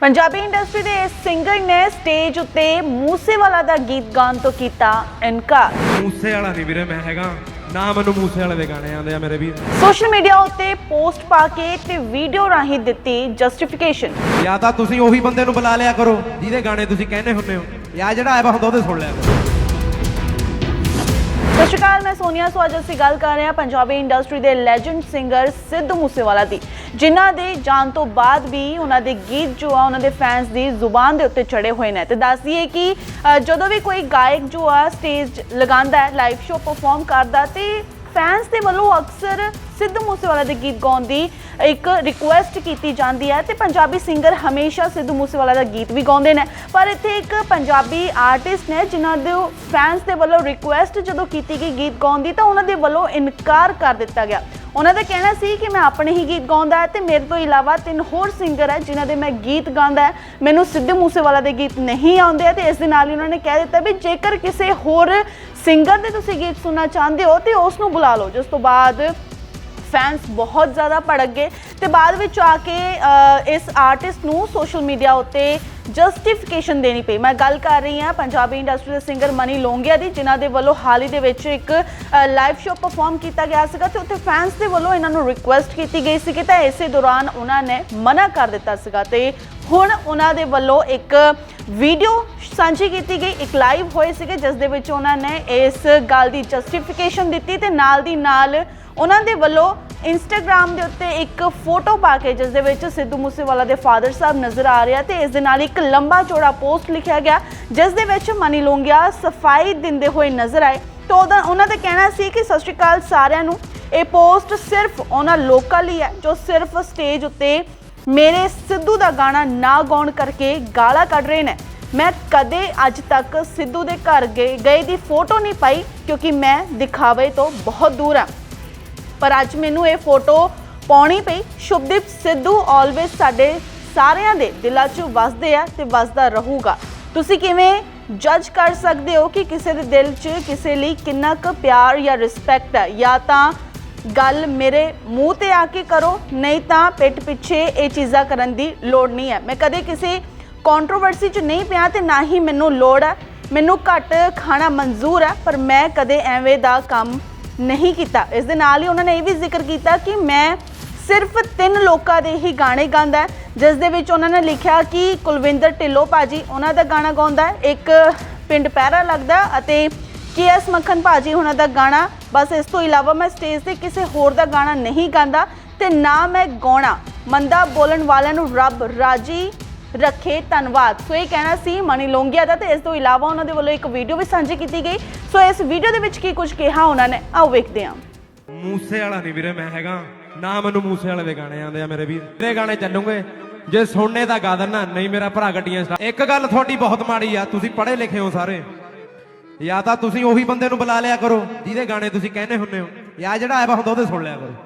Punjabi industry ਦੇ ਇਸ singer ਨੇ ਸਟੇਜ ਉੱਤੇ ਮੂਸੇਵਾਲਾ ਦਾ ਗੀਤ ਗਾਉਣ ਤੋਂ ਕੀਤਾ ਇਨਕਾਰ। ਮੂਸੇ ਵਾਲਾ ਨਹੀਂ ਵੀਰੇ ਮੈਂ ਹੈਗਾ। ਨਾ ਮੈਨੂੰ ਮੂਸੇ ਵਾਲੇ ਦੇ ਗਾਣੇ ਆਉਂਦੇ ਆ ਮੇਰੇ ਵੀਰ। ਸੋਸ਼ਲ ਮੀਡੀਆ ਉੱਤੇ ਪੋਸਟ ਪਾ ਕੇ ਤੇ ਵੀਡੀਓ ਰਾਹੀਂ ਦਿੱਤੀ ਜਸਟੀਫਿਕੇਸ਼ਨ। ਜਾਂ ਤਾਂ ਤੁਸੀਂ ਉਹੀ ਬੰਦੇ ਨੂੰ ਬੁਲਾ ਲਿਆ ਕਰੋ ਜਿਹਦੇ ਗਾਣੇ ਤੁਸੀਂ ਕਹਿੰਦੇ ਹੁੰਦੇ ਹੋ। ਜਾਂ ਜਿਹੜਾ ਆਇਆ ਹੁੰਦਾ ਉਹਦੇ ਸੁਣ ਲਿਆ ਕਰੋ। ਸਤਿ ਸ਼੍ਰੀ ਅਕਾਲ, ਮੈਂ ਸੋਨੀਆ। ਸੋ ਅੱਜ ਅਸੀਂ ਗੱਲ ਕਰ ਰਹੇ ਹਾਂ ਪੰਜਾਬੀ ਇੰਡਸਟਰੀ ਦੇ ਲੈਜੈਂਡ ਸਿੰਗਰ ਸਿੱਧੂ ਮੂਸੇਵਾਲਾ ਦੀ, ਜਿਨ੍ਹਾਂ ਦੇ ਜਾਣ ਤੋਂ ਬਾਅਦ ਵੀ ਉਹਨਾਂ ਦੇ ਗੀਤ ਜੋ ਆ, ਉਹਨਾਂ ਦੇ ਫੈਨਸ ਦੀ ਜ਼ੁਬਾਨ ਦੇ ਉੱਤੇ ਚੜੇ ਹੋਏ ਨੇ। ਤੇ ਦੱਸ ਦਈਏ ਕਿ ਜਦੋਂ ਵੀ ਕੋਈ ਗਾਇਕ ਜੋ ਆ ਸਟੇਜ ਲਗਾਉਂਦਾ ਹੈ ਲਾਈਵ ਸ਼ੋ ਪਰਫਾਰਮ ਕਰਦਾ, ਤੇ ਫੈਨਸ ਦੇ ਵੱਲੋਂ ਅਕਸਰ ਸਿੱਧੂ ਮੂਸੇਵਾਲਾ ਦੇ ਗੀਤ ਗਾਉਣ ਦੀ ਇੱਕ ਰਿਕੁਐਸਟ ਕੀਤੀ ਜਾਂਦੀ ਹੈ ਤੇ ਪੰਜਾਬੀ ਸਿੰਗਰ ਹਮੇਸ਼ਾ ਸਿੱਧੂ ਮੂਸੇਵਾਲਾ ਦਾ ਗੀਤ ਵੀ ਗਾਉਂਦੇ ਨੇ। ਪਰ ਇੱਥੇ ਇੱਕ ਪੰਜਾਬੀ ਆਰਟਿਸਟ ਨੇ ਜਿਨ੍ਹਾਂ ਦੇ ਫੈਨਸ ਦੇ ਵੱਲੋਂ ਰਿਕੁਐਸਟ ਜਦੋਂ ਕੀਤੀ ਗਈ ਗੀਤ ਗਾਉਣ ਦੀ ਤਾਂ ਉਹਨਾਂ ਦੇ ਵੱਲੋਂ ਇਨਕਾਰ ਕਰ ਦਿੱਤਾ ਗਿਆ। ਉਹਨਾਂ ਦਾ ਕਹਿਣਾ ਸੀ ਕਿ ਮੈਂ ਆਪਣੇ ਹੀ ਗੀਤ ਗਾਉਂਦਾ ਹੈ ਤੇ ਮੇਰੇ ਤੋਂ ਇਲਾਵਾ ਤਿੰਨ ਹੋਰ ਸਿੰਗਰ ਹੈ ਜਿਨ੍ਹਾਂ ਦੇ ਮੈਂ ਗੀਤ ਗਾਉਂਦਾ ਮੈਨੂੰ ਸਿੱਧੂ ਮੂਸੇਵਾਲਾ ਦੇ ਗੀਤ ਨਹੀਂ ਆਉਂਦੇ ਤੇ ਇਸ ਦੇ ਨਾਲ ਹੀ ਉਹਨਾਂ ਨੇ ਕਹਿ ਦਿੱਤਾ ਵੀ ਜੇਕਰ ਕਿਸੇ ਹੋਰ ਸਿੰਗਰ ਦੇ ਤੁਸੀਂ ਗੀਤ ਸੁਣਨਾ ਚਾਹੁੰਦੇ ਹੋ ਤੇ ਉਸ ਨੂੰ ਬੁਲਾ ਲਓ। ਜਿਸ ਤੋਂ ਬਾਅਦ ਫੈਨਸ ਬਹੁਤ ਜ਼ਿਆਦਾ ਭੜਕ ਗਏ ਤੇ ਬਾਅਦ ਵਿੱਚ ਆ ਕੇ ਇਸ ਆਰਟਿਸਟ ਨੂੰ ਸੋਸ਼ਲ ਮੀਡੀਆ ਉੱਤੇ ਜਸਟੀਫਿਕੇਸ਼ਨ ਦੇਣੀ ਪਈ। ਮੈਂ ਗੱਲ ਕਰ ਰਹੀ ਹਾਂ ਪੰਜਾਬੀ ਇੰਡਸਟਰੀ ਦੇ ਸਿੰਗਰ ਮਨੀ ਲੋਂਗੀਆ ਦੀ, ਜਿਨ੍ਹਾਂ ਦੇ ਵੱਲੋਂ ਹਾਲ ਹੀ ਦੇ ਵਿੱਚ ਇੱਕ ਲਾਈਵ ਸ਼ੋਅ ਪਰਫਾਰਮ ਕੀਤਾ ਗਿਆ ਸੀਗਾ ਤੇ ਉੱਥੇ ਫੈਨਸ ਦੇ ਵੱਲੋਂ ਇਹਨਾਂ ਨੂੰ ਰਿਕੁਐਸਟ ਕੀਤੀ ਗਈ ਸੀ ਕਿ ਤਾਂ ਇਸੇ ਦੌਰਾਨ ਉਹਨਾਂ ਨੇ ਮਨਾ ਕਰ ਦਿੱਤਾ ਸੀਗਾ ਤੇ ਹੁਣ ਉਹਨਾਂ ਦੇ ਵੱਲੋਂ ਇੱਕ ਵੀਡੀਓ ਸਾਂਝੀ ਕੀਤੀ ਗਈ, ਇੱਕ ਲਾਈਵ ਹੋਏ ਸੀਗੇ, ਜਿਸ ਦੇ ਵਿੱਚ ਉਹਨਾਂ ਨੇ ਇਸ ਗੱਲ ਦੀ ਜਸਟੀਫਿਕੇਸ਼ਨ ਦਿੱਤੀ ਤੇ ਨਾਲ ਦੀ ਨਾਲ ਉਹਨਾਂ ਦੇ ਵੱਲੋਂ ਇੰਸਟਾਗ੍ਰam ਦੇ ਉੱਤੇ ਇੱਕ ਫੋਟੋ ਪਾ ਕੇ, ਜਿਸ ਦੇ ਵਿੱਚ ਸਿੱਧੂ ਮੂਸੇਵਾਲਾ ਦੇ ਫਾਦਰ ਸਾਹਿਬ ਨਜ਼ਰ ਆ ਰਿਹਾ ਤੇ ਇਸ ਦੇ ਨਾਲ ਇੱਕ ਲੰਬਾ ਚੌੜਾ ਪੋਸਟ ਲਿਖਿਆ ਗਿਆ, ਜਿਸ ਦੇ ਵਿੱਚ ਮਨੀ ਲੋਂਗਿਆ ਸਫ਼ਾਈ ਦਿੰਦੇ ਹੋਏ ਨਜ਼ਰ ਆਏ। ਤੇ ਉਹਦਾ, ਉਹਨਾਂ ਦਾ ਕਹਿਣਾ ਸੀ ਕਿ ਸਤਿ ਸ਼੍ਰੀ ਅਕਾਲ ਸਾਰਿਆਂ ਨੂੰ। ਇਹ ਪੋਸਟ ਸਿਰਫ ਉਹਨਾਂ ਲੋਕਾਂ ਲਈ ਹੈ, ਜੋ ਸਿਰਫ ਸਟੇਜ ਉੱਤੇ ਮੇਰੇ ਸਿੱਧੂ ਦਾ ਗਾਣਾ ਨਾ ਗਾਉਣ ਕਰਕੇ ਗਾਲਾਂ ਕੱਢ ਰਹੇ ਨੇ। ਮੈਂ ਕਦੇ ਅੱਜ ਤੱਕ ਸਿੱਧੂ ਦੇ ਘਰ ਗਏ ਗਏ ਦੀ ਫੋਟੋ ਨਹੀਂ ਪਾਈ, ਕਿਉਂਕਿ ਮੈਂ ਦਿਖਾਵੇ ਤੋਂ ਬਹੁਤ ਦੂਰ ਹਾਂ। ਪਰ ਅੱਜ ਮੈਨੂੰ ਇਹ ਫੋਟੋ ਪਾਉਣੀ ਪਈ। ਸ਼ੁਭਦੀਪ ਸਿੱਧੂ ਆਲਵੇਸ ਸਾਡੇ ਸਾਰਿਆਂ ਦੇ ਦਿਲਾਂ 'ਚ ਵਸਦੇ ਆ ਤੇ ਵਸਦਾ ਰਹੂਗਾ। ਤੁਸੀਂ ਕਿਵੇਂ ਜੱਜ ਕਰ ਸਕਦੇ ਹੋ ਕਿ ਕਿਸੇ ਦੇ ਦਿਲ 'ਚ ਕਿਸੇ ਲਈ ਕਿੰਨਾ ਕੁ ਪਿਆਰ ਜਾਂ ਰਿਸਪੈਕਟ ਹੈ ਜਾਂ ਤਾਂ ਗੱਲ ਮੇਰੇ ਮੂੰਹ ਤੇ ਆ ਕੇ ਕਰੋ, ਨਹੀਂ ਤਾਂ ਪਿੱਠ ਪਿੱਛੇ ਇਹ ਚੀਜ਼ਾਂ ਕਰਨ ਦੀ ਲੋੜ ਨਹੀਂ ਹੈ। ਮੈਂ ਕਦੇ ਕਿਸੇ ਕੰਟਰੋਵਰਸੀ 'ਚ ਨਹੀਂ ਪਿਆ ਤੇ ਨਾ ਹੀ ਮੈਨੂੰ ਲੋੜ ਹੈ। ਮੈਨੂੰ ਘੱਟ ਖਾਣਾ ਮਨਜ਼ੂਰ ਹੈ, ਪਰ ਮੈਂ ਕਦੇ ਐਵੇਂ ਦਾ ਕੰਮ ਨਹੀਂ ਕੀਤਾ। ਇਸ ਦੇ ਨਾਲ ਹੀ ਉਹਨਾਂ ਨੇ ਇਹ ਵੀ ਜ਼ਿਕਰ ਕੀਤਾ ਕਿ ਮੈਂ ਸਿਰਫ ਤਿੰਨ ਲੋਕਾਂ ਦੇ ਹੀ ਗਾਣੇ ਗਾਉਂਦਾ ਹੈ, ਜਿਸ ਦੇ ਵਿੱਚ ਉਹਨਾਂ ਨੇ ਲਿਖਿਆ ਕਿ ਕੁਲਵਿੰਦਰ ਢਿੱਲੋਂ ਭਾਜੀ ਉਹਨਾਂ ਦਾ ਗਾਣਾ ਗਾਉਂਦਾ ਹੈ, ਇੱਕ ਪਿੰਡ ਪੈਰਾ ਲੱਗਦਾ ਹੈ ਅਤੇ ਕੇਐਸ ਮੱਖਣ ਭਾਜੀ ਉਹਨਾਂ ਦਾ ਗਾਣਾ। ਬਸ ਇਸ ਤੋਂ ਇਲਾਵਾ ਮੈਂ ਸਟੇਜ ਤੇ ਕਿਸੇ ਹੋਰ ਦਾ ਗਾਣਾ ਨਹੀਂ ਗਾਉਂਦਾ ਤੇ ਨਾ ਮੈਂ ਗਾਉਣਾ। ਮੰਦਾ ਬੋਲਣ ਵਾਲਿਆਂ ਨੂੰ ਰੱਬ ਰਾਜੀ ਰੱਖੇ, ਧੰਨਵਾਦ। ਸੋ ਇਹ ਕਹਿਣਾ ਸੀ ਮਨੀ ਲੋਂਗੀਆ ਦਾ ਤੇ ਇਸ ਤੋਂ ਇਲਾਵਾ ਉਹਨਾਂ ਦੇ ਵੱਲੋਂ ਇੱਕ ਵੀਡੀਓ ਵੀ ਸਾਂਝੀ ਕੀਤੀ ਗਈ। ਸੋ ਇਸ ਵੀਡੀਓ ਦੇ ਵਿੱਚ ਕੀ ਕੁਝ ਕਿਹਾ ਉਹਨਾਂ ਨੇ, ਆਓ ਵੇਖਦੇ ਹਾਂ। ਮੂਸੇ ਵਾਲਾ ਨਹੀਂ ਵੀਰੇ, ਮੈਂ ਹੈਗਾ। ਨਾ ਮੈਨੂੰ ਮੂਸੇ ਵਾਲੇ ਦੇ ਗਾਣੇ ਆਉਂਦੇ ਆ ਮੇਰੇ ਵੀਰ। ਤੇਰੇ ਗਾਣੇ ਚੱਲੂਗੇ। ਜੇ ਸੁਣਨੇ ਦਾ ਗਾ ਦੇਣਾ ਨਹੀਂ ਮੇਰਾ ਭਰਾ ਗੱਡੀਆਂ ਇੱਕ ਗੱਲ ਤੁਹਾਡੀ ਬਹੁਤ ਮਾੜੀ ਆ, ਤੁਸੀਂ ਪੜ੍ਹੇ ਲਿਖੇ ਹੋ ਸਾਰੇ। ਜਾਂ ਤਾਂ ਤੁਸੀਂ ਉਹੀ ਬੰਦੇ ਨੂੰ ਬੁਲਾ ਲਿਆ ਕਰੋ, ਜਿਹਦੇ ਗਾਣੇ ਤੁਸੀਂ ਕਹਿੰਦੇ ਹੁੰਦੇ ਹੋ। ਜਾਂ ਜਿਹੜਾ ਆਇਆ ਹੁੰਦਾ, ਉਹਦੇ ਸੁਣ ਲਿਆ ਕਰੋ।